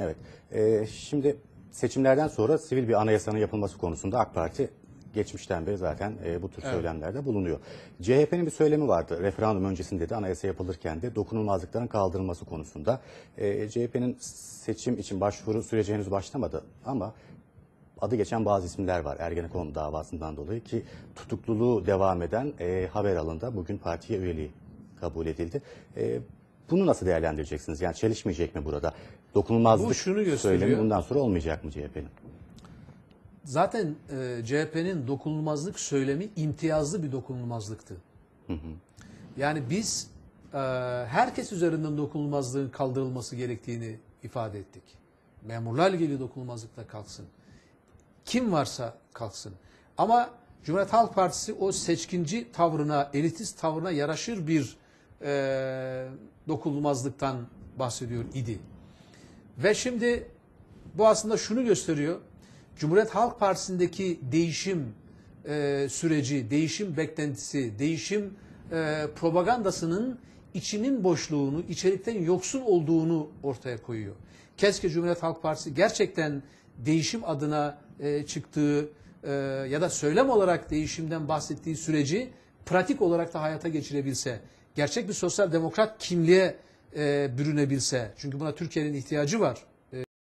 Evet. Ee, şimdi seçimlerden sonra sivil bir anayasanın yapılması konusunda AK Parti geçmişten beri zaten e, bu tür söylemlerde bulunuyor. CHP'nin bir söylemi vardı. Referandum öncesinde de anayasa yapılırken de dokunulmazlıkların kaldırılması konusunda. E, CHP'nin seçim için başvuru süreci henüz başlamadı ama adı geçen bazı isimler var Ergenekon davasından dolayı ki tutukluluğu devam eden e, haber alında bugün partiye üyeliği kabul edildi. E, bunu nasıl değerlendireceksiniz? Yani çelişmeyecek mi burada? Dokunulmazlık Bu şunu gösteriyor. söylemi bundan sonra olmayacak mı CHP'nin? Zaten e, CHP'nin dokunulmazlık söylemi imtiyazlı bir dokunulmazlıktı. Yani biz e, herkes üzerinden dokunulmazlığın kaldırılması gerektiğini ifade ettik. Memurlarla ilgili dokunulmazlık da kalksın. Kim varsa kalksın. Ama Cumhuriyet Halk Partisi o seçkinci tavrına, elitist tavrına yaraşır bir e, dokunulmazlıktan bahsediyor idi. Ve şimdi bu aslında şunu gösteriyor. Cumhuriyet Halk Partisi'ndeki değişim e, süreci, değişim beklentisi, değişim e, propagandasının içinin boşluğunu, içerikten yoksun olduğunu ortaya koyuyor. Keşke Cumhuriyet Halk Partisi gerçekten değişim adına e, çıktığı e, ya da söylem olarak değişimden bahsettiği süreci pratik olarak da hayata geçirebilse, gerçek bir sosyal demokrat kimliğe e, bürünebilse, çünkü buna Türkiye'nin ihtiyacı var.